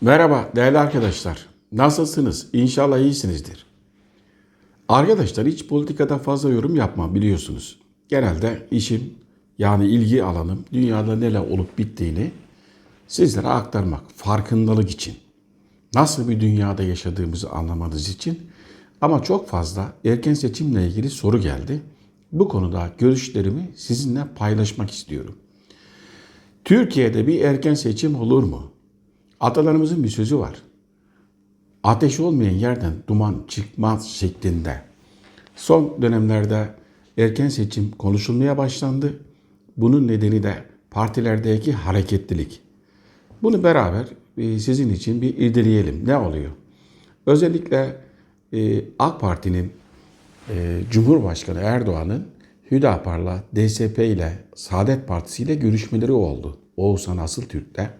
Merhaba değerli arkadaşlar. Nasılsınız? İnşallah iyisinizdir. Arkadaşlar hiç politikada fazla yorum yapmam biliyorsunuz. Genelde işim yani ilgi alanım dünyada neler olup bittiğini sizlere aktarmak. Farkındalık için. Nasıl bir dünyada yaşadığımızı anlamanız için. Ama çok fazla erken seçimle ilgili soru geldi. Bu konuda görüşlerimi sizinle paylaşmak istiyorum. Türkiye'de bir erken seçim olur mu? Atalarımızın bir sözü var. Ateş olmayan yerden duman çıkmaz şeklinde. Son dönemlerde erken seçim konuşulmaya başlandı. Bunun nedeni de partilerdeki hareketlilik. Bunu beraber e, sizin için bir irdeleyelim. Ne oluyor? Özellikle e, AK Parti'nin e, Cumhurbaşkanı Erdoğan'ın Hüdapar'la, DSP ile, Saadet Partisi ile görüşmeleri oldu. Oğuzhan Asıltürk'te.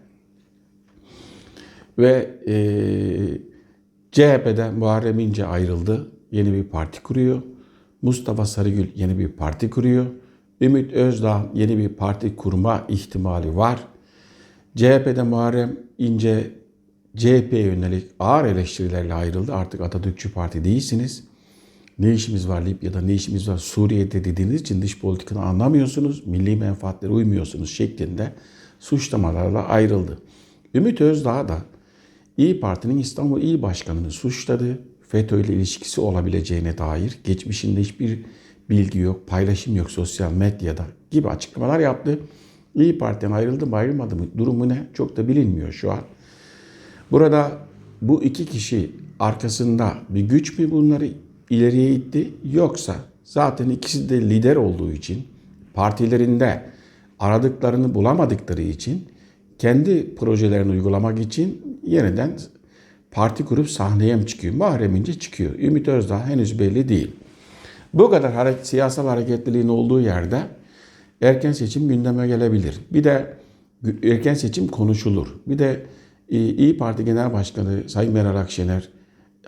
Ve e, CHP'den Muharrem İnce ayrıldı. Yeni bir parti kuruyor. Mustafa Sarıgül yeni bir parti kuruyor. Ümit Özdağ yeni bir parti kurma ihtimali var. CHP'de Muharrem İnce CHP'ye yönelik ağır eleştirilerle ayrıldı. Artık Atatürkçü Parti değilsiniz. Ne işimiz var Libya'da, ne işimiz var Suriye'de dediğiniz için dış politikanı anlamıyorsunuz, milli menfaatlere uymuyorsunuz şeklinde suçlamalarla ayrıldı. Ümit Özdağ da İyi Parti'nin İstanbul İl Başkanı'nı suçladı. FETÖ ile ilişkisi olabileceğine dair geçmişinde hiçbir bilgi yok, paylaşım yok sosyal medyada gibi açıklamalar yaptı. İyi Parti'den ayrıldı mı ayrılmadı mı durumu ne çok da bilinmiyor şu an. Burada bu iki kişi arkasında bir güç mü bunları ileriye itti yoksa zaten ikisi de lider olduğu için partilerinde aradıklarını bulamadıkları için kendi projelerini uygulamak için yeniden parti kurup sahneye mi çıkıyor? Muharrem İnce çıkıyor. Ümit Özdağ henüz belli değil. Bu kadar hareket, siyasal hareketliliğin olduğu yerde erken seçim gündeme gelebilir. Bir de erken seçim konuşulur. Bir de e, İyi Parti Genel Başkanı Sayın Meral Akşener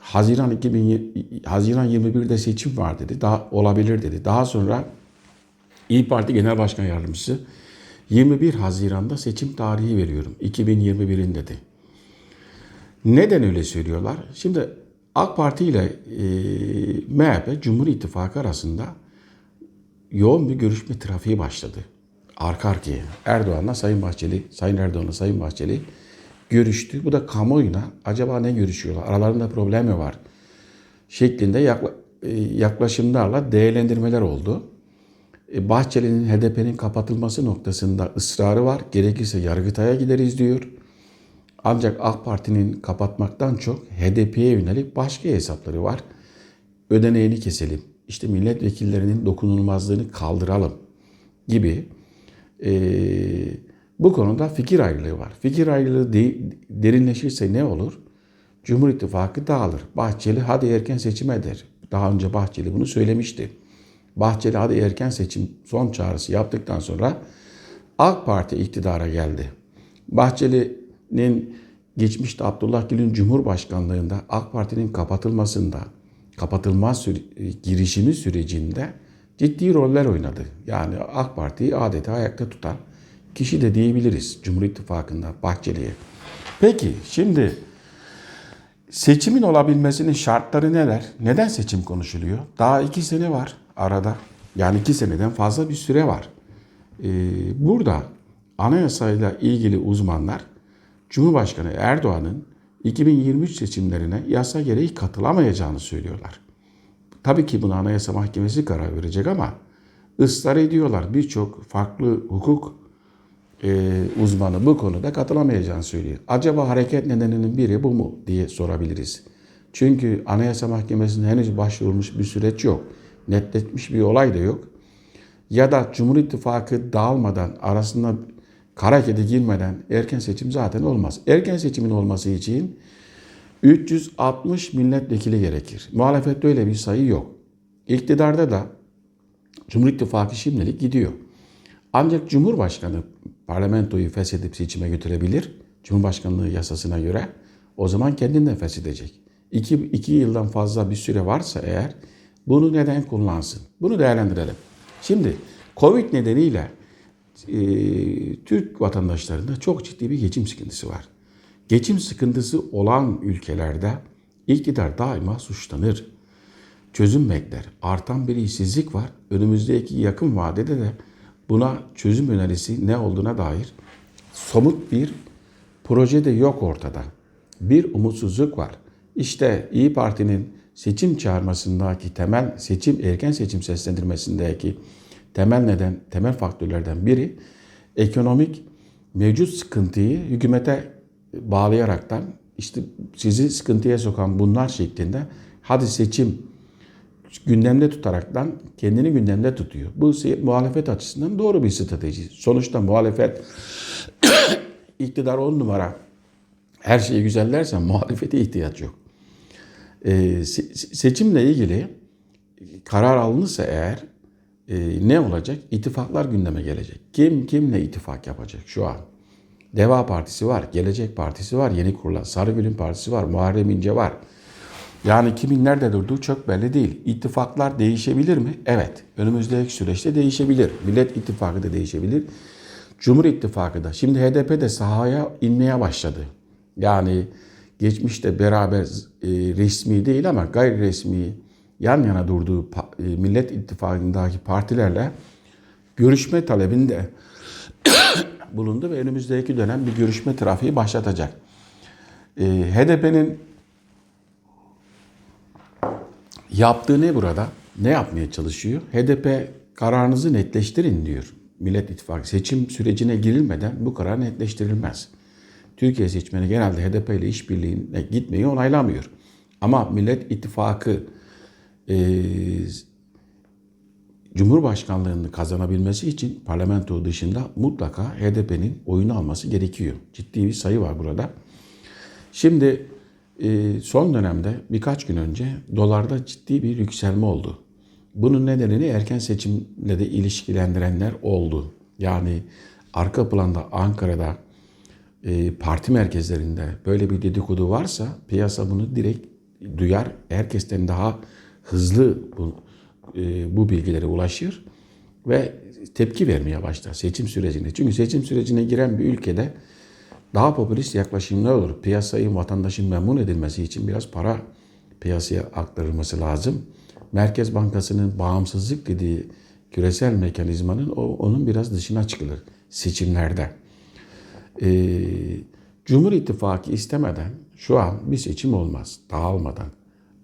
Haziran 2000 Haziran 21'de seçim var dedi. Daha olabilir dedi. Daha sonra İyi Parti Genel Başkan Yardımcısı 21 Haziran'da seçim tarihi veriyorum. 2021'in dedi. Neden öyle söylüyorlar? Şimdi AK Parti ile e, MHP Cumhur İttifakı arasında yoğun bir görüşme trafiği başladı. Arka arkaya. Erdoğan'la Sayın Bahçeli, Sayın Erdoğan'la Sayın Bahçeli görüştü. Bu da kamuoyuna acaba ne görüşüyorlar? Aralarında problem mi var? Şeklinde e, yaklaşımlarla değerlendirmeler oldu. E, Bahçeli'nin HDP'nin kapatılması noktasında ısrarı var. Gerekirse Yargıtay'a gideriz diyor. Ancak AK Parti'nin kapatmaktan çok HDP'ye yönelik başka hesapları var. Ödeneğini keselim. İşte milletvekillerinin dokunulmazlığını kaldıralım gibi e, bu konuda fikir ayrılığı var. Fikir ayrılığı de, derinleşirse ne olur? Cumhur İttifakı dağılır. Bahçeli hadi erken seçim eder. Daha önce Bahçeli bunu söylemişti. Bahçeli hadi erken seçim son çağrısı yaptıktan sonra AK Parti iktidara geldi. Bahçeli'nin geçmişte Abdullah Gül'ün Cumhurbaşkanlığında AK Parti'nin kapatılmasında, kapatılma süre, girişimi sürecinde ciddi roller oynadı. Yani AK Parti'yi adeta ayakta tutan kişi de diyebiliriz Cumhur İttifakı'nda Bahçeli'ye. Peki şimdi seçimin olabilmesinin şartları neler? Neden seçim konuşuluyor? Daha iki sene var arada. Yani iki seneden fazla bir süre var. Ee, burada anayasayla ilgili uzmanlar Cumhurbaşkanı Erdoğan'ın 2023 seçimlerine yasa gereği katılamayacağını söylüyorlar. Tabii ki buna Anayasa Mahkemesi karar verecek ama ısrar ediyorlar. Birçok farklı hukuk e, uzmanı bu konuda katılamayacağını söylüyor. Acaba hareket nedeninin biri bu mu diye sorabiliriz. Çünkü Anayasa Mahkemesi'nin henüz başvurulmuş bir süreç yok. Netleşmiş bir olay da yok. Ya da Cumhur İttifakı dağılmadan arasında kara girmeden erken seçim zaten olmaz. Erken seçimin olması için 360 milletvekili gerekir. Muhalefette öyle bir sayı yok. İktidarda da Cumhur İttifakı şimdilik gidiyor. Ancak Cumhurbaşkanı parlamentoyu feshedip seçime götürebilir. Cumhurbaşkanlığı yasasına göre o zaman kendinden feshedecek. İki, iki yıldan fazla bir süre varsa eğer bunu neden kullansın? Bunu değerlendirelim. Şimdi Covid nedeniyle e, Türk vatandaşlarında çok ciddi bir geçim sıkıntısı var. Geçim sıkıntısı olan ülkelerde iktidar daima suçlanır. Çözüm bekler. Artan bir işsizlik var. Önümüzdeki yakın vadede de buna çözüm önerisi ne olduğuna dair somut bir proje de yok ortada. Bir umutsuzluk var. İşte İyi Parti'nin seçim çağırmasındaki temel seçim erken seçim seslendirmesindeki temel neden temel faktörlerden biri ekonomik mevcut sıkıntıyı hükümete bağlayaraktan işte sizi sıkıntıya sokan bunlar şeklinde hadi seçim gündemde tutaraktan kendini gündemde tutuyor. Bu muhalefet açısından doğru bir strateji. Sonuçta muhalefet iktidar on numara her şeyi güzellerse muhalefete ihtiyaç yok. Ee, seçimle ilgili karar alınırsa eğer e, ne olacak? İttifaklar gündeme gelecek. Kim kimle ittifak yapacak şu an? Deva Partisi var, Gelecek Partisi var, yeni kurulan Sarıgül'ün partisi var, Muharrem İnce var. Yani kimin nerede durduğu çok belli değil. İttifaklar değişebilir mi? Evet. Önümüzdeki süreçte değişebilir. Millet İttifakı da değişebilir. Cumhur İttifakı da. Şimdi HDP de sahaya inmeye başladı. Yani geçmişte beraber e, resmi değil ama gayri resmi yan yana durduğu e, Millet İttifakı'ndaki partilerle görüşme talebinde bulundu ve önümüzdeki dönem bir görüşme trafiği başlatacak. E, HDP'nin yaptığı ne burada? Ne yapmaya çalışıyor? HDP kararınızı netleştirin diyor. Millet İttifakı seçim sürecine girilmeden bu karar netleştirilmez. Türkiye seçmeni genelde HDP ile işbirliğine gitmeyi onaylamıyor. Ama Millet İttifakı e, Cumhurbaşkanlığını kazanabilmesi için parlamento dışında mutlaka HDP'nin oyunu alması gerekiyor. Ciddi bir sayı var burada. Şimdi e, son dönemde birkaç gün önce dolarda ciddi bir yükselme oldu. Bunun nedenini erken seçimle de ilişkilendirenler oldu. Yani arka planda Ankara'da e, parti merkezlerinde böyle bir dedikodu varsa piyasa bunu direkt duyar. Herkesten daha hızlı bu, e, bu bilgilere ulaşır ve tepki vermeye başlar seçim sürecinde. Çünkü seçim sürecine giren bir ülkede daha popülist yaklaşımlar olur. Piyasayı vatandaşın memnun edilmesi için biraz para piyasaya aktarılması lazım. Merkez Bankası'nın bağımsızlık dediği küresel mekanizmanın o, onun biraz dışına çıkılır seçimlerde. Ee, Cumhur İttifakı istemeden şu an bir seçim olmaz dağılmadan.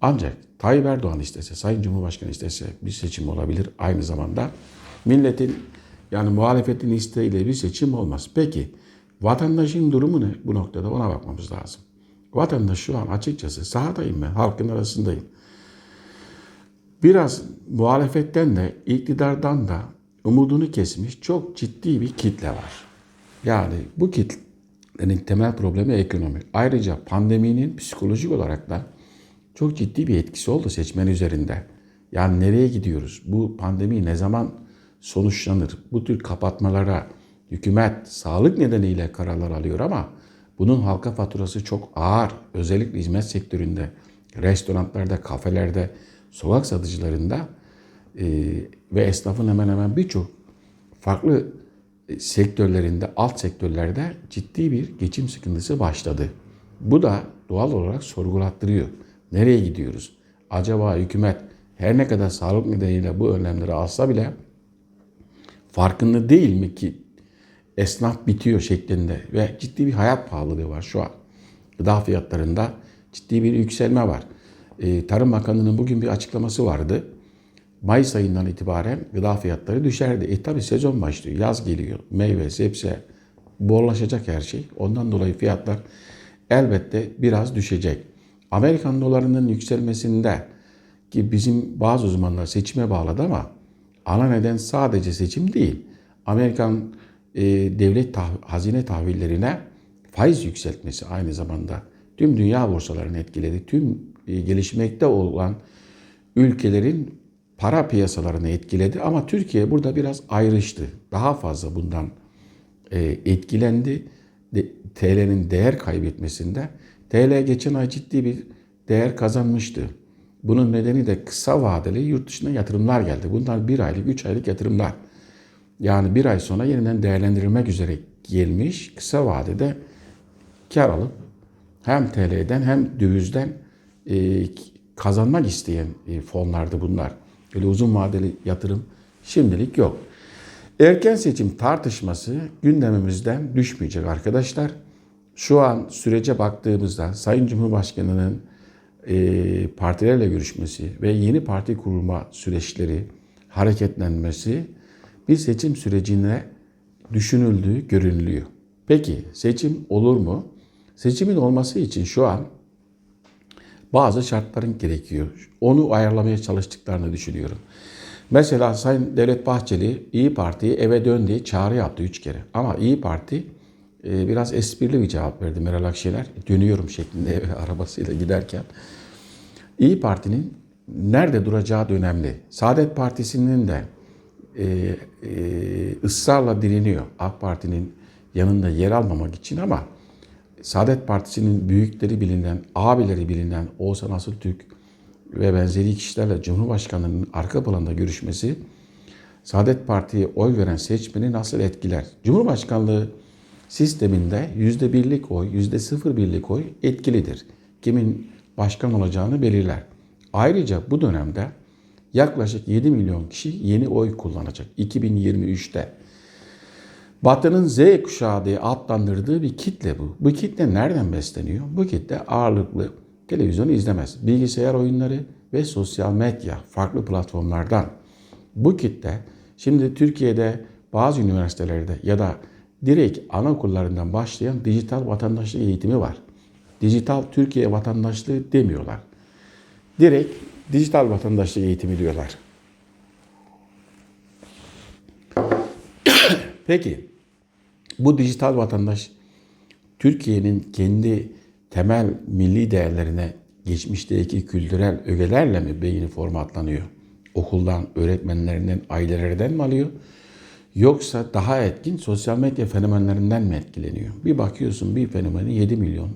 Ancak Tayyip Erdoğan istese, Sayın Cumhurbaşkanı istese bir seçim olabilir. Aynı zamanda milletin yani muhalefetin isteğiyle bir seçim olmaz. Peki vatandaşın durumu ne bu noktada ona bakmamız lazım. Vatandaş şu an açıkçası sahadayım ben, halkın arasındayım. Biraz muhalefetten de iktidardan da umudunu kesmiş çok ciddi bir kitle var. Yani bu kitlenin temel problemi ekonomi. Ayrıca pandeminin psikolojik olarak da çok ciddi bir etkisi oldu seçmen üzerinde. Yani nereye gidiyoruz? Bu pandemi ne zaman sonuçlanır? Bu tür kapatmalara hükümet sağlık nedeniyle kararlar alıyor ama bunun halka faturası çok ağır. Özellikle hizmet sektöründe, restoranlarda, kafelerde, sokak satıcılarında e, ve esnafın hemen hemen birçok farklı e, sektörlerinde, alt sektörlerde ciddi bir geçim sıkıntısı başladı. Bu da doğal olarak sorgulattırıyor. Nereye gidiyoruz? Acaba hükümet her ne kadar sağlık nedeniyle bu önlemleri alsa bile farkında değil mi ki esnaf bitiyor şeklinde ve ciddi bir hayat pahalılığı var şu an. Gıda fiyatlarında ciddi bir yükselme var. Ee, Tarım Bakanı'nın bugün bir açıklaması vardı. Mayıs ayından itibaren gıda fiyatları düşerdi. E tabi sezon başlıyor, yaz geliyor. Meyve, sebze, bollaşacak her şey. Ondan dolayı fiyatlar elbette biraz düşecek. Amerikan dolarının yükselmesinde ki bizim bazı uzmanlar seçime bağladı ama ana neden sadece seçim değil. Amerikan e, devlet tah hazine tahvillerine faiz yükseltmesi aynı zamanda tüm dünya borsalarını etkiledi. Tüm e, gelişmekte olan ülkelerin para piyasalarını etkiledi ama Türkiye burada biraz ayrıştı. Daha fazla bundan e, etkilendi. De, TL'nin değer kaybetmesinde TL geçen ay ciddi bir değer kazanmıştı. Bunun nedeni de kısa vadeli yurt dışına yatırımlar geldi. Bunlar bir aylık, üç aylık yatırımlar. Yani bir ay sonra yeniden değerlendirilmek üzere gelmiş kısa vadede kar alıp Hem TL'den hem dövizden e, kazanmak isteyen e, fonlardı bunlar. Öyle uzun vadeli yatırım şimdilik yok. Erken seçim tartışması gündemimizden düşmeyecek arkadaşlar. Şu an sürece baktığımızda Sayın Cumhurbaşkanı'nın e, partilerle görüşmesi ve yeni parti kurulma süreçleri hareketlenmesi bir seçim sürecine düşünüldüğü görünülüyor. Peki seçim olur mu? Seçimin olması için şu an bazı şartların gerekiyor. Onu ayarlamaya çalıştıklarını düşünüyorum. Mesela Sayın Devlet Bahçeli İyi Parti'ye eve dön diye çağrı yaptı üç kere. Ama İyi Parti biraz esprili bir cevap verdi Meral Akşener. Dönüyorum şeklinde eve arabasıyla giderken. İyi Parti'nin nerede duracağı da önemli. Saadet Partisi'nin de e, e, ısrarla direniyor AK Parti'nin yanında yer almamak için ama Saadet Partisi'nin büyükleri bilinen, abileri bilinen Oğuzhan Asıltürk ve benzeri kişilerle Cumhurbaşkanı'nın arka planda görüşmesi Saadet Parti'ye oy veren seçmeni nasıl etkiler? Cumhurbaşkanlığı sisteminde yüzde birlik oy, yüzde sıfır birlik oy etkilidir. Kimin başkan olacağını belirler. Ayrıca bu dönemde yaklaşık 7 milyon kişi yeni oy kullanacak 2023'te. Batı'nın Z kuşağı diye adlandırdığı bir kitle bu. Bu kitle nereden besleniyor? Bu kitle ağırlıklı televizyon izlemez. Bilgisayar oyunları ve sosyal medya farklı platformlardan. Bu kitle şimdi Türkiye'de bazı üniversitelerde ya da direkt anaokullarından başlayan dijital vatandaşlık eğitimi var. Dijital Türkiye vatandaşlığı demiyorlar. Direkt dijital vatandaşlık eğitimi diyorlar. Peki bu dijital vatandaş Türkiye'nin kendi temel milli değerlerine geçmişteki kültürel ögelerle mi beyni formatlanıyor? Okuldan, öğretmenlerinden, ailelerden mi alıyor? Yoksa daha etkin sosyal medya fenomenlerinden mi etkileniyor? Bir bakıyorsun bir fenomenin 7 milyon,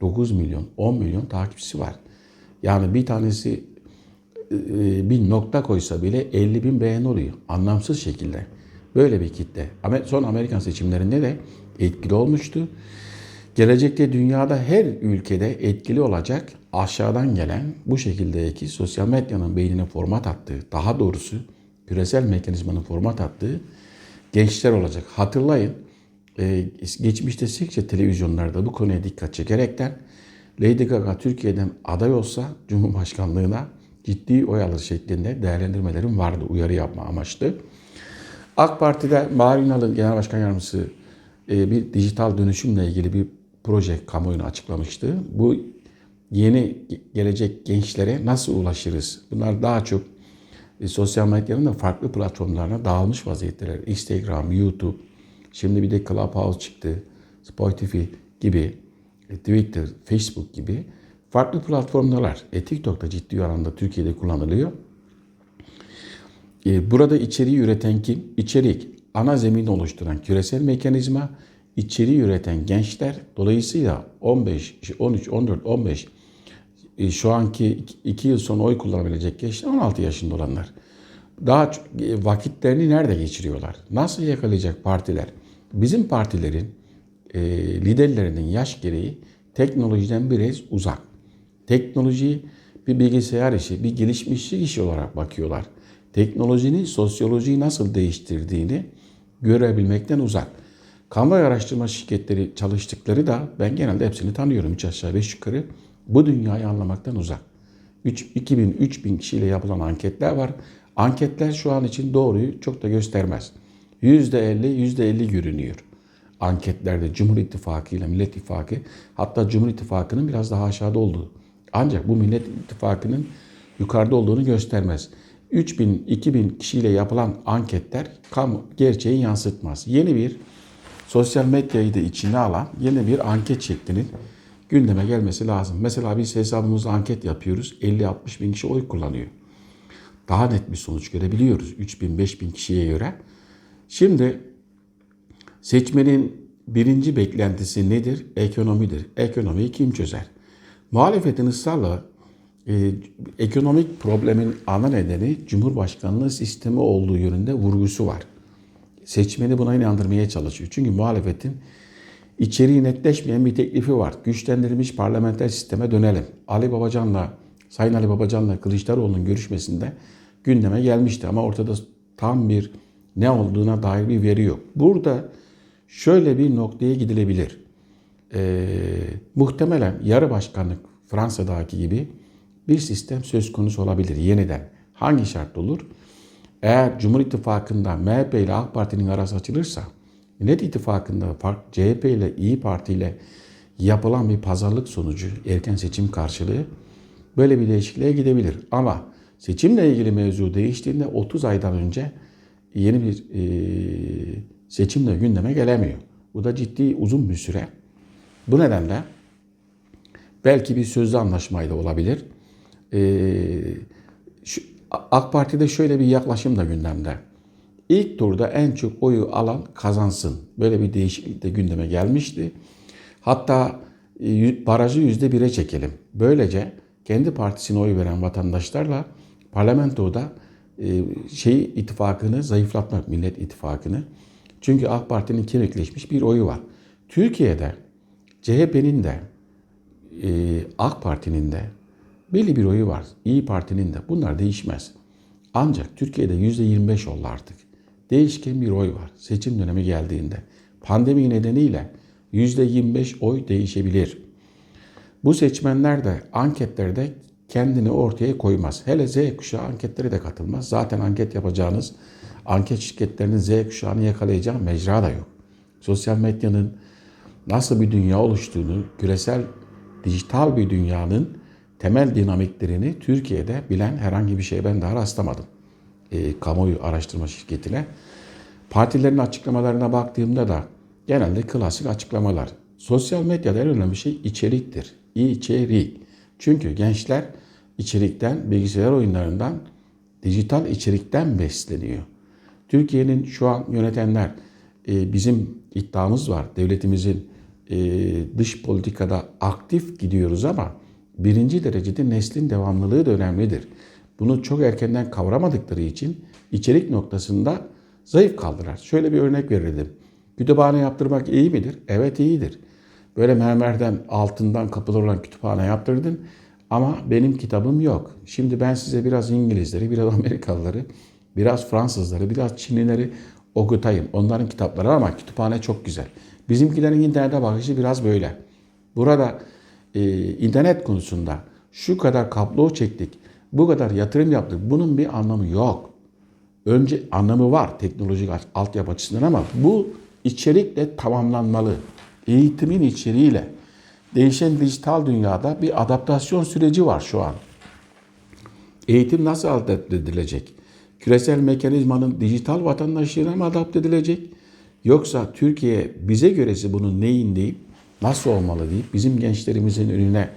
9 milyon, 10 milyon takipçisi var. Yani bir tanesi e, bir nokta koysa bile 50 bin beğen oluyor. Anlamsız şekilde. Böyle bir kitle. Son Amerikan seçimlerinde de etkili olmuştu. Gelecekte dünyada her ülkede etkili olacak aşağıdan gelen bu şekildeki sosyal medyanın beynine format attığı, daha doğrusu küresel mekanizmanın format attığı gençler olacak. Hatırlayın e, geçmişte sıkça televizyonlarda bu konuya dikkat çekerekten Lady Gaga Türkiye'den aday olsa Cumhurbaşkanlığına ciddi oy alır şeklinde değerlendirmelerim vardı uyarı yapma amaçlı. AK Parti'de Bahar Ünal'ın Genel Başkan Yardımcısı e, bir dijital dönüşümle ilgili bir proje kamuoyuna açıklamıştı. Bu yeni gelecek gençlere nasıl ulaşırız? Bunlar daha çok e, sosyal medyanın da farklı platformlarına dağılmış vaziyetteler. Instagram, YouTube, şimdi bir de Clubhouse çıktı, Spotify gibi, e, Twitter, Facebook gibi farklı platformlar. E, TikTok da ciddi oranda Türkiye'de kullanılıyor. E, burada içeriği üreten kim? İçerik ana zemin oluşturan küresel mekanizma, içeriği üreten gençler. Dolayısıyla 15, 13, 14, 15 şu anki 2 yıl sonra oy kullanabilecek gençler 16 yaşında olanlar. Daha e, vakitlerini nerede geçiriyorlar? Nasıl yakalayacak partiler? Bizim partilerin e, liderlerinin yaş gereği teknolojiden biraz uzak. Teknoloji bir bilgisayar işi, bir gelişmişlik işi olarak bakıyorlar. Teknolojinin sosyolojiyi nasıl değiştirdiğini görebilmekten uzak. Kamuoyu araştırma şirketleri çalıştıkları da ben genelde hepsini tanıyorum. Üç aşağı beş yukarı. Bu dünyayı anlamaktan uzak. 2000-3000 kişiyle yapılan anketler var. Anketler şu an için doğruyu çok da göstermez. %50, %50 görünüyor. Anketlerde Cumhur İttifakı ile Millet İttifakı hatta Cumhur İttifakı'nın biraz daha aşağıda olduğu. Ancak bu Millet İttifakı'nın yukarıda olduğunu göstermez. 3000-2000 kişiyle yapılan anketler kamu gerçeği yansıtmaz. Yeni bir sosyal medyayı da içine alan yeni bir anket şeklinin gündeme gelmesi lazım. Mesela biz hesabımızda anket yapıyoruz. 50-60 bin kişi oy kullanıyor. Daha net bir sonuç görebiliyoruz 3 bin 5 bin kişiye göre. Şimdi seçmenin birinci beklentisi nedir? Ekonomidir. Ekonomiyi kim çözer? Muhalefetin ısrarla e, ekonomik problemin ana nedeni Cumhurbaşkanlığı sistemi olduğu yönünde vurgusu var. Seçmeni buna inandırmaya çalışıyor. Çünkü muhalefetin içeriği netleşmeyen bir teklifi var. Güçlendirilmiş parlamenter sisteme dönelim. Ali Babacan'la, Sayın Ali Babacan'la Kılıçdaroğlu'nun görüşmesinde gündeme gelmişti. Ama ortada tam bir ne olduğuna dair bir veri yok. Burada şöyle bir noktaya gidilebilir. Ee, muhtemelen yarı başkanlık Fransa'daki gibi bir sistem söz konusu olabilir yeniden. Hangi şart olur? Eğer Cumhur İttifakı'nda MHP ile AK Parti'nin arası açılırsa, Millet İttifakı'nda fark- CHP ile İyi Parti ile yapılan bir pazarlık sonucu erken seçim karşılığı böyle bir değişikliğe gidebilir. Ama seçimle ilgili mevzu değiştiğinde 30 aydan önce yeni bir e, seçimle gündeme gelemiyor. Bu da ciddi uzun bir süre. Bu nedenle belki bir sözlü anlaşmayla olabilir. Ee, şu, AK Parti'de şöyle bir yaklaşım da gündemde. İlk turda en çok oyu alan kazansın. Böyle bir değişiklik de gündeme gelmişti. Hatta e, barajı yüzde bire çekelim. Böylece kendi partisine oy veren vatandaşlarla parlamentoda e, şey ittifakını zayıflatmak, Millet İttifakı'nı. Çünkü AK Parti'nin kemikleşmiş bir oyu var. Türkiye'de CHP'nin de e, AK Parti'nin de belli bir oyu var. İyi Parti'nin de. Bunlar değişmez. Ancak Türkiye'de yüzde 25 oldu artık. Değişken bir oy var. Seçim dönemi geldiğinde. Pandemi nedeniyle yüzde 25 oy değişebilir. Bu seçmenler de anketlerde kendini ortaya koymaz. Hele Z kuşağı anketlere de katılmaz. Zaten anket yapacağınız anket şirketlerinin Z kuşağını yakalayacağı mecra da yok. Sosyal medyanın nasıl bir dünya oluştuğunu, küresel dijital bir dünyanın temel dinamiklerini Türkiye'de bilen herhangi bir şeye ben daha rastlamadım. E, kamuoyu araştırma şirketine. Partilerin açıklamalarına baktığımda da genelde klasik açıklamalar. Sosyal medyada en önemli şey içeriktir. İçerik. Çünkü gençler içerikten, bilgisayar oyunlarından, dijital içerikten besleniyor. Türkiye'nin şu an yönetenler e, bizim iddiamız var. Devletimizin e, dış politikada aktif gidiyoruz ama birinci derecede neslin devamlılığı da önemlidir. Bunu çok erkenden kavramadıkları için içerik noktasında zayıf kaldılar. Şöyle bir örnek verirdim. Kütüphane yaptırmak iyi midir? Evet iyidir. Böyle mermerden altından kapılı olan kütüphane yaptırdın ama benim kitabım yok. Şimdi ben size biraz İngilizleri, biraz Amerikalıları, biraz Fransızları, biraz Çinlileri okutayım. Onların kitapları ama kütüphane çok güzel. Bizimkilerin internete bakışı biraz böyle. Burada e, internet konusunda şu kadar kablo çektik, bu kadar yatırım yaptık. Bunun bir anlamı yok. Önce anlamı var teknolojik altyapı açısından ama bu içerikle tamamlanmalı. Eğitimin içeriğiyle. Değişen dijital dünyada bir adaptasyon süreci var şu an. Eğitim nasıl adapte edilecek? Küresel mekanizmanın dijital vatandaşlığına mı adapte edilecek? Yoksa Türkiye bize göresi bunun neyin deyip nasıl olmalı deyip bizim gençlerimizin önüne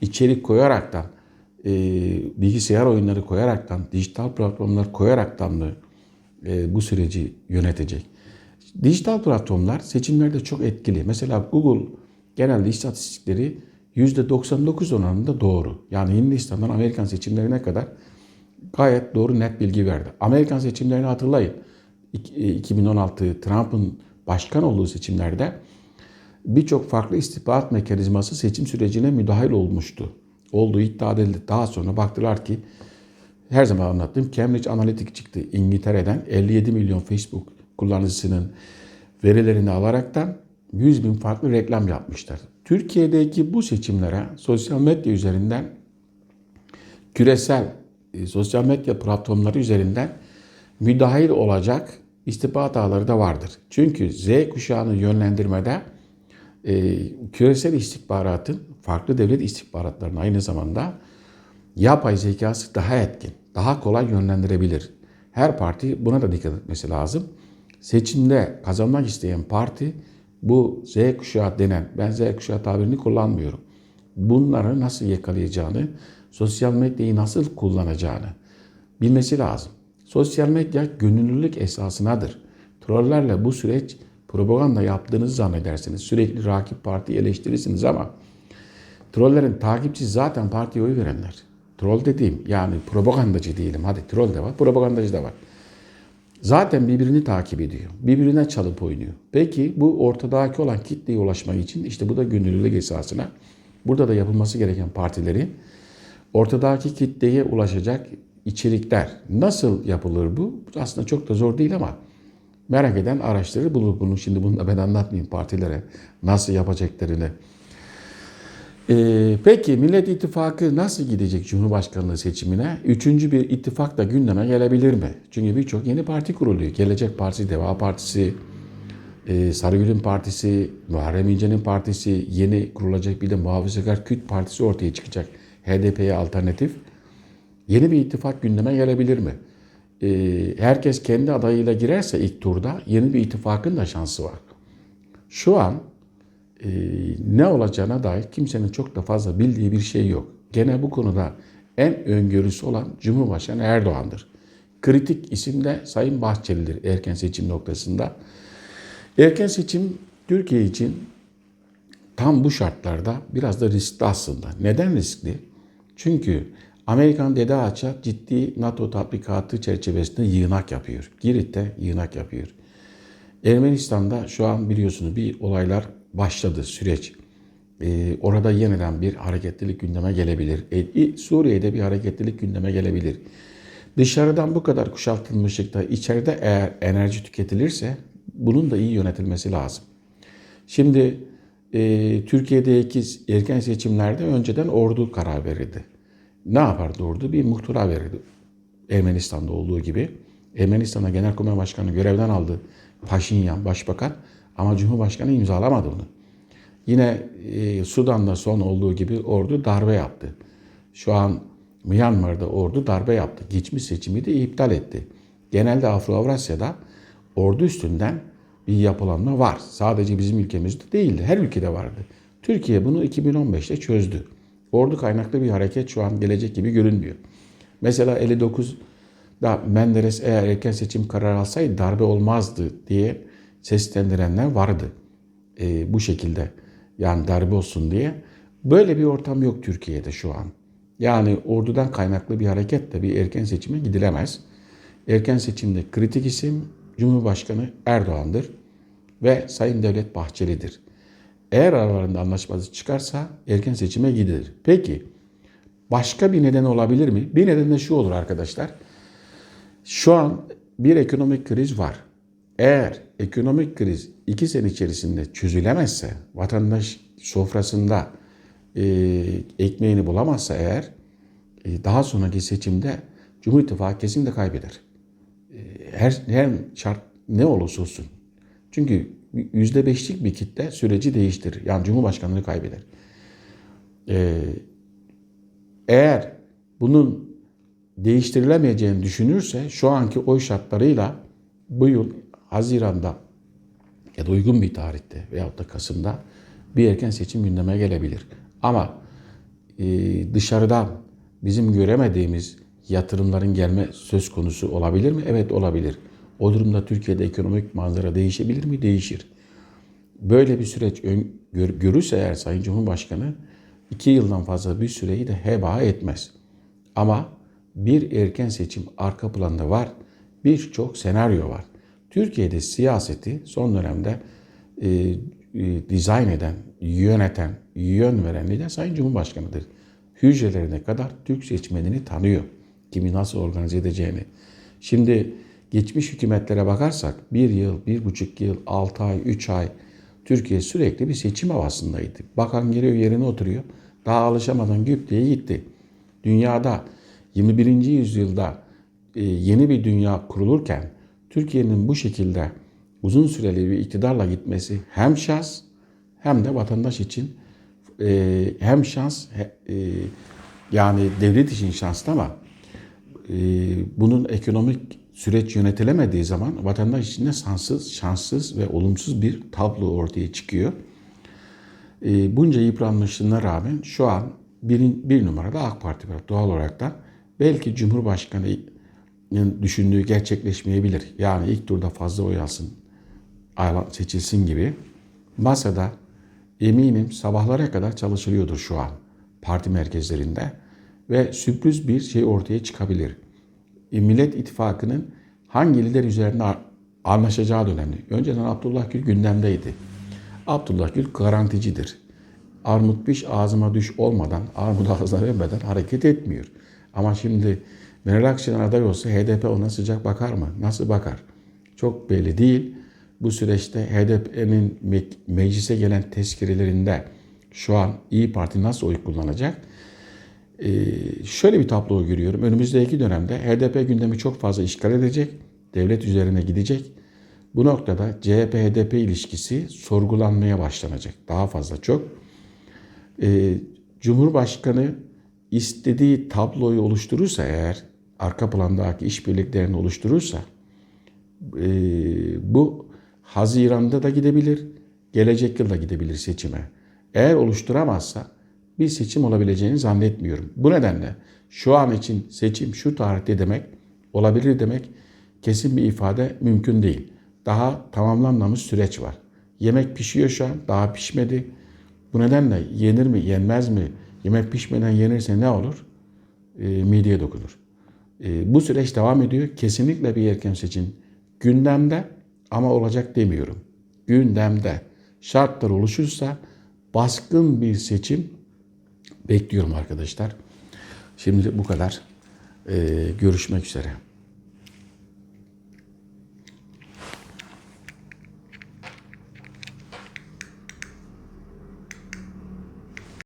içerik koyaraktan, e, bilgisayar oyunları koyaraktan, dijital platformlar koyaraktan mı e, bu süreci yönetecek? Dijital platformlar seçimlerde çok etkili. Mesela Google genelde istatistikleri %99 oranında doğru. Yani Hindistan'dan Amerikan seçimlerine kadar gayet doğru net bilgi verdi. Amerikan seçimlerini hatırlayın. İk- 2016 Trump'ın başkan olduğu seçimlerde birçok farklı istihbarat mekanizması seçim sürecine müdahil olmuştu. Olduğu iddia edildi. Daha sonra baktılar ki her zaman anlattığım Cambridge Analytica çıktı İngiltere'den 57 milyon Facebook kullanıcısının verilerini alaraktan 100 bin farklı reklam yapmışlar. Türkiye'deki bu seçimlere sosyal medya üzerinden küresel e, sosyal medya platformları üzerinden müdahil olacak istihbarat ağları da vardır. Çünkü Z kuşağını yönlendirmede e, küresel istihbaratın farklı devlet istihbaratlarının aynı zamanda yapay zekası daha etkin, daha kolay yönlendirebilir. Her parti buna da dikkat etmesi lazım. Seçimde kazanmak isteyen parti bu Z kuşağı denen, ben Z kuşağı tabirini kullanmıyorum. Bunları nasıl yakalayacağını, sosyal medyayı nasıl kullanacağını bilmesi lazım. Sosyal medya gönüllülük esasınadır. Trollerle bu süreç propaganda yaptığınızı zannedersiniz. Sürekli rakip partiyi eleştirirsiniz ama trollerin takipçisi zaten partiye oy verenler. Troll dediğim yani propagandacı diyelim. Hadi troll de var, propagandacı da var. zaten birbirini takip ediyor. Birbirine çalıp oynuyor. Peki bu ortadaki olan kitleye ulaşmak için işte bu da gönüllülük esasına burada da yapılması gereken partilerin ortadaki kitleye ulaşacak içerikler nasıl yapılır bu? Aslında çok da zor değil ama merak eden araştırır bulur bunu. Şimdi bunu da ben anlatmayayım partilere nasıl yapacaklarını. Ee, peki Millet İttifakı nasıl gidecek Cumhurbaşkanlığı seçimine? Üçüncü bir ittifak da gündeme gelebilir mi? Çünkü birçok yeni parti kuruluyor. Gelecek Partisi, Deva Partisi, e, Sarıgül'ün partisi, Muharrem İnce'nin partisi, yeni kurulacak bir de Muhafazakar Kürt Partisi ortaya çıkacak. HDP'ye alternatif. Yeni bir ittifak gündeme gelebilir mi? Ee, herkes kendi adayıyla girerse ilk turda yeni bir ittifakın da şansı var. Şu an e, ne olacağına dair kimsenin çok da fazla bildiği bir şey yok. Gene bu konuda en öngörüsü olan Cumhurbaşkanı Erdoğan'dır. Kritik isim de Sayın Bahçeli'dir erken seçim noktasında. Erken seçim Türkiye için tam bu şartlarda biraz da riskli aslında. Neden riskli? Çünkü Amerikan Dede Ağaç'a ciddi NATO tatbikatı çerçevesinde yığınak yapıyor. Girit'te yığınak yapıyor. Ermenistan'da şu an biliyorsunuz bir olaylar başladı süreç. Ee, orada yeniden bir hareketlilik gündeme gelebilir. E, Suriye'de bir hareketlilik gündeme gelebilir. Dışarıdan bu kadar kuşatılmışlıkta içeride eğer enerji tüketilirse bunun da iyi yönetilmesi lazım. Şimdi e, Türkiye'deki erken seçimlerde önceden ordu karar verildi. Ne yapardı ordu? Bir muhtıra verirdi. Ermenistan'da olduğu gibi. Ermenistan'a Genelkurmay Başkanı görevden aldı. Paşinyan Başbakan ama Cumhurbaşkanı imzalamadı bunu. Yine e, Sudan'da son olduğu gibi ordu darbe yaptı. Şu an Myanmar'da ordu darbe yaptı. Geçmiş seçimi de iptal etti. Genelde Afro-Avrasya'da ordu üstünden bir yapılanma var. Sadece bizim ülkemizde değildi. Her ülkede vardı. Türkiye bunu 2015'te çözdü. Ordu kaynaklı bir hareket şu an gelecek gibi görünmüyor. Mesela 59'da Menderes eğer erken seçim kararı alsaydı darbe olmazdı diye seslendirenler vardı. E, bu şekilde yani darbe olsun diye. Böyle bir ortam yok Türkiye'de şu an. Yani ordudan kaynaklı bir hareketle bir erken seçime gidilemez. Erken seçimde kritik isim Cumhurbaşkanı Erdoğan'dır ve Sayın Devlet Bahçeli'dir. Eğer aralarında anlaşmazlık çıkarsa erken seçime gidilir. Peki başka bir neden olabilir mi? Bir neden de şu olur arkadaşlar. Şu an bir ekonomik kriz var. Eğer ekonomik kriz iki sene içerisinde çözülemezse, vatandaş sofrasında e, ekmeğini bulamazsa eğer, e, daha sonraki seçimde Cumhur İttifakı kesinlikle kaybeder. E, her, her şart ne olursa olsun. Çünkü yüzde beşlik bir kitle süreci değiştirir. Yani Cumhurbaşkanlığı kaybeder. Ee, eğer bunun değiştirilemeyeceğini düşünürse şu anki oy şartlarıyla bu yıl Haziran'da ya da uygun bir tarihte veyahut da Kasım'da bir erken seçim gündeme gelebilir. Ama e, dışarıdan bizim göremediğimiz yatırımların gelme söz konusu olabilir mi? Evet olabilir. O durumda Türkiye'de ekonomik manzara değişebilir mi? Değişir. Böyle bir süreç görürse eğer Sayın Cumhurbaşkanı iki yıldan fazla bir süreyi de heba etmez. Ama bir erken seçim arka planda var. Birçok senaryo var. Türkiye'de siyaseti son dönemde e, e, dizayn eden, yöneten, yön veren lider Sayın Cumhurbaşkanı'dır. Hücrelerine kadar Türk seçmenini tanıyor. Kimi nasıl organize edeceğini. Şimdi geçmiş hükümetlere bakarsak bir yıl, bir buçuk yıl, altı ay, üç ay Türkiye sürekli bir seçim havasındaydı. Bakan geliyor yerine oturuyor. Daha alışamadan güp diye gitti. Dünyada 21. yüzyılda e, yeni bir dünya kurulurken Türkiye'nin bu şekilde uzun süreli bir iktidarla gitmesi hem şans hem de vatandaş için e, hem şans e, yani devlet için şanslı ama bunun ekonomik süreç yönetilemediği zaman vatandaş için de şanssız, şanssız ve olumsuz bir tablo ortaya çıkıyor. E, bunca yıpranmışlığına rağmen şu an bir, bir numarada AK Parti var doğal olarak da. Belki Cumhurbaşkanı'nın düşündüğü gerçekleşmeyebilir. Yani ilk turda fazla oy alsın, seçilsin gibi. Masada eminim sabahlara kadar çalışılıyordur şu an parti merkezlerinde ve sürpriz bir şey ortaya çıkabilir. E, Millet İttifakı'nın hangi lider üzerine anlaşacağı önemli. Önceden Abdullah Gül gündemdeydi. Abdullah Gül garanticidir. Armut piş ağzıma düş olmadan, armut ağzına vermeden hareket etmiyor. Ama şimdi Meral Akşener aday olsa HDP ona sıcak bakar mı? Nasıl bakar? Çok belli değil. Bu süreçte HDP'nin me- meclise gelen tezkirelerinde şu an İyi Parti nasıl oy kullanacak? Ee, şöyle bir tablo görüyorum. Önümüzdeki dönemde HDP gündemi çok fazla işgal edecek. Devlet üzerine gidecek. Bu noktada CHP-HDP ilişkisi sorgulanmaya başlanacak. Daha fazla çok. Ee, Cumhurbaşkanı istediği tabloyu oluşturursa eğer, arka plandaki işbirliklerini oluşturursa e, bu Haziran'da da gidebilir, gelecek yıl da gidebilir seçime. Eğer oluşturamazsa bir seçim olabileceğini zannetmiyorum. Bu nedenle şu an için seçim şu tarihte demek, olabilir demek kesin bir ifade mümkün değil. Daha tamamlanmamış süreç var. Yemek pişiyor şu an, daha pişmedi. Bu nedenle yenir mi, yenmez mi? Yemek pişmeden yenirse ne olur? E, mideye dokunur. E, bu süreç devam ediyor. Kesinlikle bir erken seçim gündemde ama olacak demiyorum. Gündemde şartlar oluşursa baskın bir seçim bekliyorum arkadaşlar. Şimdi bu kadar. E, görüşmek üzere.